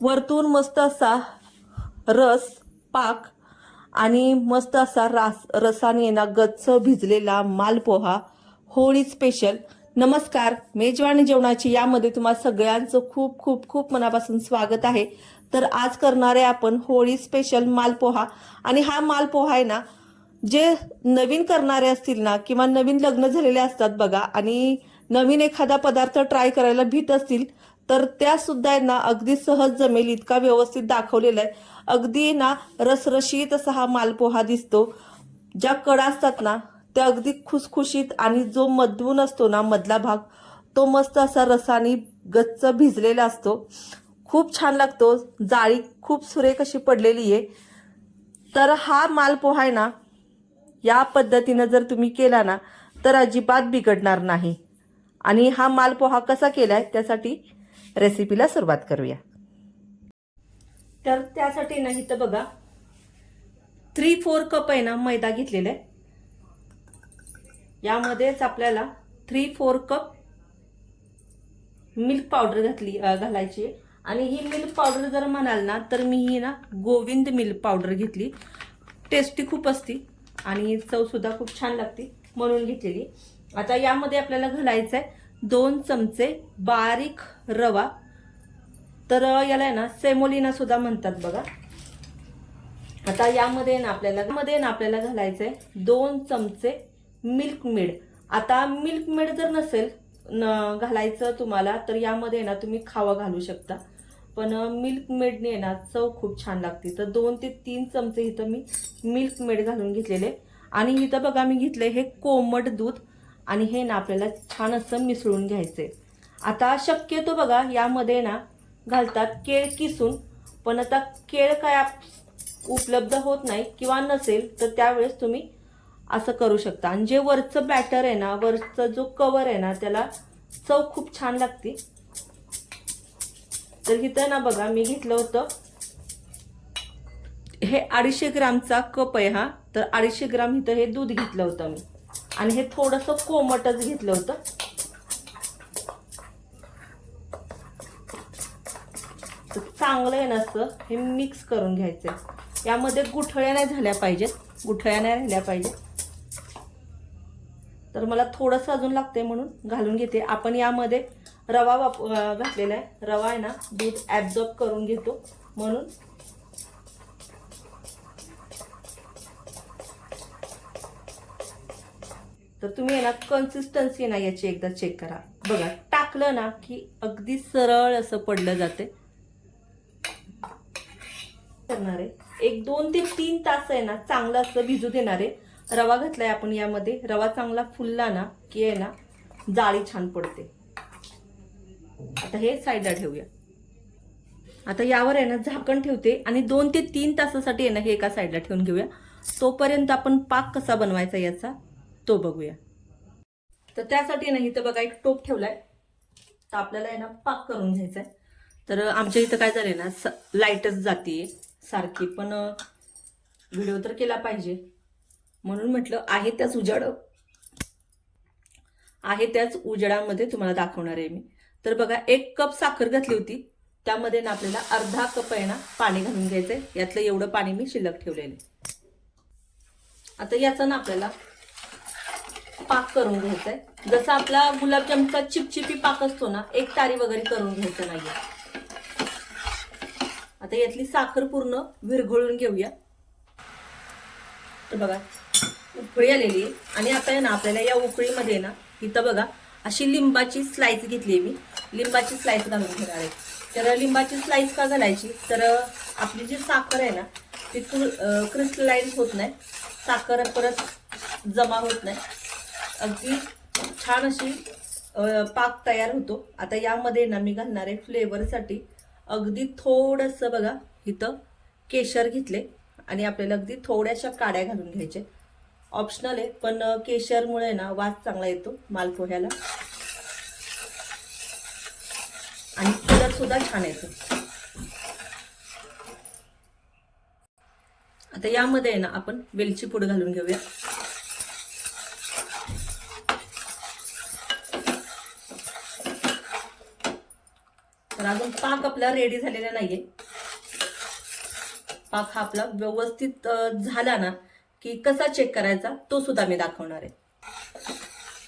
वरतून मस्त असा रस पाक आणि मस्त असा रास रसाने ना गच्च भिजलेला मालपोहा होळी स्पेशल नमस्कार मेजवानी जेवणाची यामध्ये तुम्हा सगळ्यांचं खूप खूप खूप मनापासून स्वागत आहे. तर आज करणारे आपण होळी स्पेशल मालपोहा. आणि हा मालपोहा आहे ना जे नवीन करणारे असतील ना किंवा नवीन लग्न झालेले असतात बघा आणि नवीन एखादा पदार्थ ट्राय करायला भीत असतील तर त्या सुद्धा ना अगदी सहज जमेल इतका व्यवस्थित दाखवलेला आहे. अगदी ना रसरशीत असा हा मालपोहा दिसतो. ज्या कडा असतात ना त्या अगदी खुसखुशीत आणि जो मधून असतो ना मधला भाग तो मस्त असा रसाने गच्च भिजलेला असतो. खूप छान लागतो. जाळी खूप सुरेख अशी पडलेली आहे. तर हा मालपोहा आहे ना या पद्धतीनं जर तुम्ही केला ना तर अजिबात बिघडणार नाही. आणि हा मालपोहा कसा केला आहे त्यासाठी रेसिपीला सुरुवात करूया. तर त्यासाठी ना इथं बघा थ्री फोर कप आहे ना मैदा घेतलेला आहे. यामध्येच आपल्याला three four cup milk powder घातली घालायची आणि ही मिल्क पावडर जर म्हणाल ना तर मी ही ना गोविंद मिल्क पावडर घेतली. टेस्टी खूप असती आणि चव सुद्धा खूप छान लागते म्हणून घेतलेली. आता यामध्ये आपल्याला घालायचं आहे दोन चमचे बारीक रवा. तर याला आहे ना सेमोलिना सुद्धा म्हणतात बघा. आता यामध्ये ना आपल्याला मध्ये ना आपल्याला घालायचं आहे दोन चमचे मिल्क मेड आता मिल्क मेड जर नसेल न घालायचं तुम्हाला तर यामध्ये ना तुम्ही खावा घालू शकता. पण मिल्क मेडने ना चव खूप छान लागते. तर दोन ते तीन चमचे इथं मी मिल्क मेड घालून घेतलेले. आणि इथं बघा मी घेतले हे कोमट दूध. आणि हे ना आपल्याला छान असं मिसळून घ्यायचं आहे आता शक्यतो बघा यामध्ये ना घालतात केळ किसून पण आता केळ काय उपलब्ध होत नाही किंवा नसेल तर त्यावेळेस तुम्ही असं करू शकता. आणि जे वरचं बॅटर आहे ना वरचं जो कवर आहे ना त्याला चव खूप छान लागते. तर इथं ना बघा मी घेतलं होतं. हे अडीचशे ग्रामचा कप आहे हा. तर अडीचशे ग्राम इथं हे दूध घेतलं होतं मी. आणि हे थोडंसं कोमटच घेतलं होतं. चांगलं आहे ना असं हे मिक्स करून घ्यायचंय. यामध्ये गुठळ्या नाही झाल्या पाहिजेत गुठळ्या नाही राहिल्या पाहिजेत. तर मला थोडंसं अजून लागतंय म्हणून घालून घेते. आपण यामध्ये रवा वाप घातलेला आहे. रवा आहे ना दूध ॲब्झॉर्ब करून घेतो. म्हणून तर तुम्ही आहे ना कन्सिस्टन्सी ना याची एकदा चेक करा. बघा टाकलं ना की अगदी सरळ असं पडलं जाते. करणार. आहे एक दोन ते तीन तास आहे ना चांगलं असं भिजू देणार. आहे रवा घातलाय आपण यामध्ये. रवा चांगला फुलला ना की आहे ना जाळी छान पडते. आता हे साईडला ठेवूया. आता यावर आहे ना झाकण ठेवते आणि दोन ते तीन तासासाठी आहे ना हे एका साईडला ठेवून घेऊया. तोपर्यंत आपण पाक कसा बनवायचा याचा तो बघूया. तर त्यासाठी ना इथं बघा एक टोप ठेवलाय. तर आपल्याला आहे ना पाक करून घ्यायचा आहे तर आमच्या इथं काय झालंय ना स- लाईटच जाते सारखी पण व्हिडिओ तर केला पाहिजे. म्हणून म्हटलं आहे त्याच उजाड. आहे त्याच उजाडामध्ये तुम्हाला दाखवणार आहे मी. तर बघा एक कप साखर घातली होती. त्यामध्ये ना आपल्याला अर्धा कप आहे ना पाणी घालून घ्यायचंय. यातलं एवढं पाणी मी शिल्लक ठेवलेलं आता याचा ना आपल्याला पाक करून घ्यायचा आहे जसा आपला गुलाबजामचा चिपचिपी पाक असतो ना एक तारी वगैरे करून घ्यायचं नाहीये. आता यातली साखर पूर्ण विरघळून घेऊया. तर बघा उकळी आलेली आहे. आणि आता आहे ना आपल्याला या उकळीमध्ये ना इथं बघा अशी लिंबाची स्लाइस घेतली आहे मी. लिंबाची स्लाइस घालून घेणार आहे. तर लिंबाची स्लाइस का घालायची? तर आपली जी साखर आहे ना ती क्रिस्टलाइज होत नाही. साखर परत जमा होत नाही. अगदी छान अशी पाक तयार होतो. आता यामध्ये ना मी घालणार आहे फ्लेवरसाठी अगदी थोडंसं बघा इथं केशर घेतले आणि आपल्याला अगदी थोड्याशा काड्या घालून घ्यायचे. ऑप्शनल आहे पण केशरमुळे ना वास चांगला येतो मालपोह्याला. आणि कलर सुद्धा छान येतो. आता यामध्ये आहे ना आपण वेलची पूड घालून घेऊया. तर अजून पाक आपला रेडी झालेला नाहीये. पाक हा आपला व्यवस्थित झाला ना की कसा चेक करायचा तो सुद्धा मी दाखवणार आहे.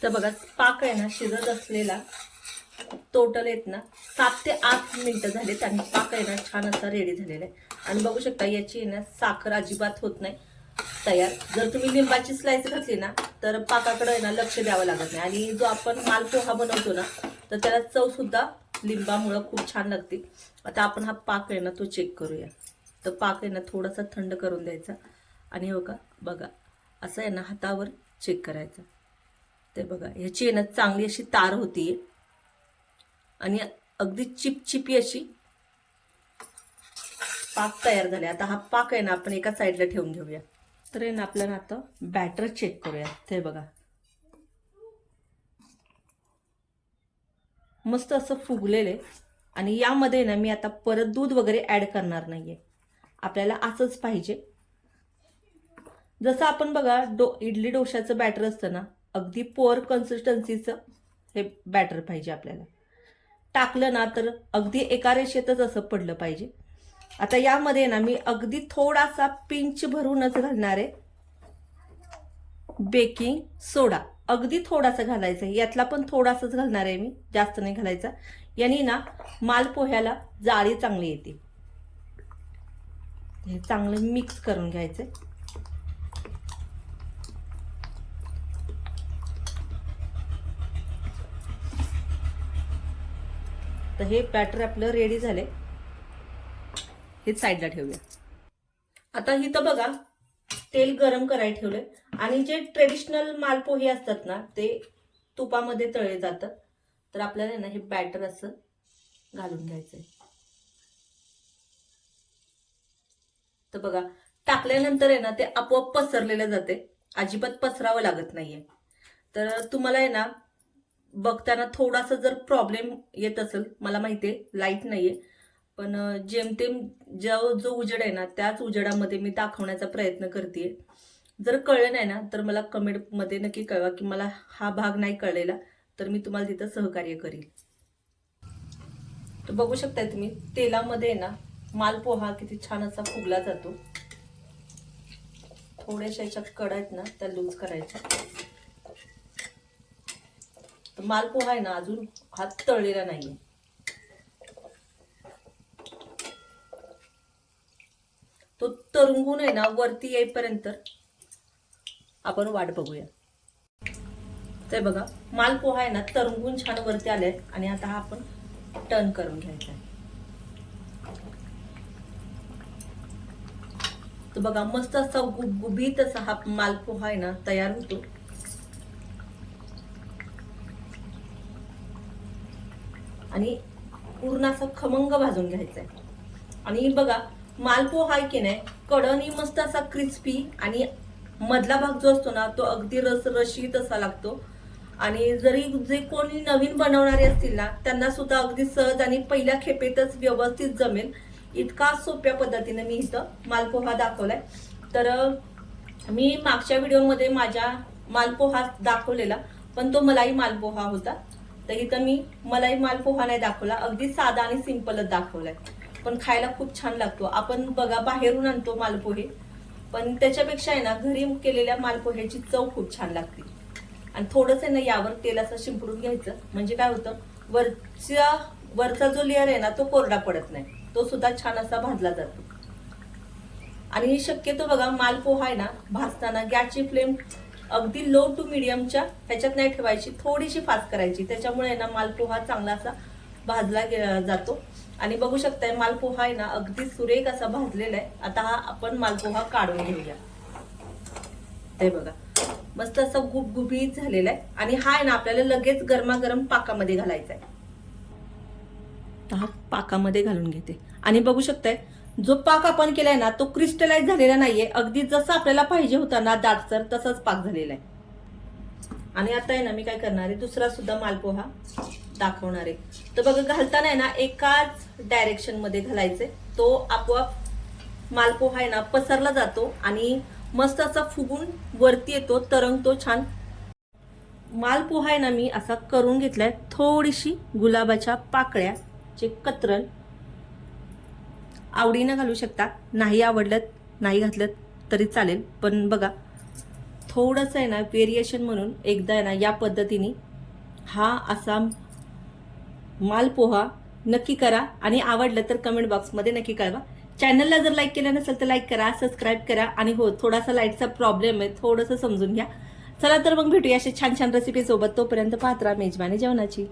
तर बघा पाक आहे ना शिजत असलेला टोटल आहेत ना सात ते आठ मिनिटं झालेत आणि पाक आहे ना छान असा रेडी झालेला आहे. आणि बघू शकता याची आहे ना साखर अजिबात होत नाही तयार. जर तुम्ही लिंबाची स्लाइस घातली ना तर पाकाकडे आहे ना लक्ष द्यावं लागत नाही. आणि जो आपण मालपोहा बनवतो ना तर त्याला चव सुद्धा लिंबामुळं खूप छान लागते. आता आपण हा पाक आहे ना तो चेक करूया. तर पाक आहे ना थोडासा थंड करून द्यायचा. आणि हो का बघा. असं आहे ना हातावर चेक करायचं. ते बघा ह्याची आहे ना चांगली अशी तार होतीये. आणि अगदी चिपचिपी अशी पाक तयार झाले. आता हा पाक आहे ना आपण एका साईडला ठेवून घेऊया. तर आहे ना आपल्याला आता बॅटर चेक करूया. ते बघा. मस्त असं फुगलेलं. आहे आणि यामध्ये ना मी आता परत दूध वगैरे ॲड करणार नाही आहे आपल्याला असंच पाहिजे. जसं आपण बघा डो इडली डोशाचं बॅटर असतं ना अगदी पोअर कन्सिस्टन्सीचं हे बॅटर पाहिजे आपल्याला. टाकलं ना तर अगदी एका रेषेतच असं पडलं पाहिजे. आता यामध्ये ना मी अगदी थोडासा पिंच भरूनच घालणार आहे. बेकिंग सोडा अगदी थोडासा घालायचा. आहे यातला पण थोडासाच घालणार आहे मी. जास्त नाही घालायचा. यांनी ना माल पोह्याला जाळी चांगली येते. हे चांगलं मिक्स करून घ्यायचं तर हे बॅटर आपलं रेडी झाले हे साईडला ठेवूया. आता इथं बघा तेल गरम करायला ठेवलंय. आणि जे ट्रेडिशनल मालपोहे असतात ना ते तुपामध्ये तळले जातात. तर आपल्याला ना हे बॅटर असं घालून घ्यायचं आहे तर बघा टाकल्यानंतर आहे ना ते आपोआप पसरलेलं जाते. अजिबात पसरावं लागत नाहीये. तर तुम्हाला आहे ना बघताना थोडासा जर प्रॉब्लेम येत असेल मला माहिती आहे लाइट नाहीये. पण जेमतेम जो जो उजेड आहे ना त्याच उजेडामध्ये मी दाखवण्याचा प्रयत्न करते जर कळलं नाही ना तर मला कमेंटमध्ये नक्की कळवा की मला हा भाग नाही कळलेला तर मी तुम्हाला तिथं सहकार्य करील. तर बघू शकताय तुम्ही तेलामध्ये आहे ना मालपोहा किती छान असा फुगला जातो. थोड्याशा याच्या कडा आहेत ना त्या लूज करायच्या. तर मालपोहा आहे ना अजून हात तळलेला नाहीये. तो तरंगून आहे ना वरती येईपर्यंत आपण वाट बघूया. ते बघा मालपोहा आहे ना तरंगून छान वरती आले आणि आता हा आपण टर्न करून घ्यायचा आहे. तर बघा मस्त असा गुबगुबीत असा हा मालपोहा आहे ना तयार होतो. आणि पूर्ण असा खमंग भाजून घ्यायचा आहे. आणि बघा मालपोहा आहे की नाही कडणी मस्त असा क्रिस्पी आणि मधला भाग जो असतो ना तो अगदी रस रशीत असा लागतो. आणि जरी जे कोणी नवीन बनवणारे असतील ना त्यांना सुद्धा अगदी सहज आणि पहिल्या खेपेतच व्यवस्थित जमेल. इतका सोप्या पद्धतीने मी इथं मालपोहा दाखवलाय. तर मी मागच्या व्हिडिओमध्ये माझ्या मालपोहा दाखवलेला पण तो मलाई मालपोहा होता. तर इथं मी मलाई मालपोहा नाही दाखवला अगदी साधा आणि सिंपलच दाखवलाय. पण खायला खूप छान लागतो. आपण बघा बाहेरून आणतो मालपोहे. पण त्याच्यापेक्षा आहे ना घरी केलेल्या मालपोह्याची चव खूप छान लागते. आणि थोडंसं आहे ना यावर तेल असं शिंपडून घ्यायचं. म्हणजे काय होतं वरच्या वरचा जो लेअर आहे ना तो कोरडा पडत नाही. तो सुद्धा छान असा भाजला जातो. आणि शक्यतो बघा मालपोहा आहे ना भाजताना गॅसची फ्लेम अगदी लो टू मिडियमच्या ह्याच्यात नाही ठेवायची थोडीशी फास्ट करायची. त्याच्यामुळे ना मालपोहा चांगला असा भाजला जातो. आणि बघू शकताय मालपोहा आहे ना अगदी सुरेख असा भाजलेला आहे. आता हा आपण मालपोहा काढून घेऊया. ते बघा. मस्त असं गुबगुबीत झालेला आहे. आणि हा आहे ना आपल्याला लगेच गरमागरम पाकामध्ये घालायचा आहे. हा पाकामध्ये घालून घेते. आणि बघू शकताय जो पाक आपण केलाय ना तो क्रिस्टलाइज झालेला नाहीये. अगदी जसं आपल्याला पाहिजे होता ना दाटसर तसाच पाक झालेला आहे. आणि आता आहे ना मी काय करणार आहे दुसरा सुद्धा मालपोहा. दाखवणार आहे. तर बघा घालताना आहे ना एकाच डायरेक्शनमध्ये घालायचे तो आपोआप मालपोहा आहे ना पसरला जातो आणि मस्त असा फुगून वरती येतो तरंगतो छान. मालपोहा आहे ना मी असा करून घेतलाय थोडीशी गुलाबाच्या पाकळ्या चे कतरण. आवडीनं घालू शकता नाही आवडलं नाही घातलं तरी चालेल. पण बघा थोडंसं आहे ना व्हेरिएशन म्हणून एकदा आहे ना या पद्धतीने हा असा मालपोहा नक्की करा आणि आवडलं तर कमेंट बॉक्समध्ये नक्की कळवा. चॅनलला जर लाईक केलं नसेल तर लाईक करा सबस्क्राईब करा आणि हो थोडासा लाईटचा प्रॉब्लेम आहे थोडंसं समजून घ्या. चला तर मग भेटूया अशा छान छान रेसिपी सोबत. तोपर्यंत पात्रा मेजवानी जेवणाची.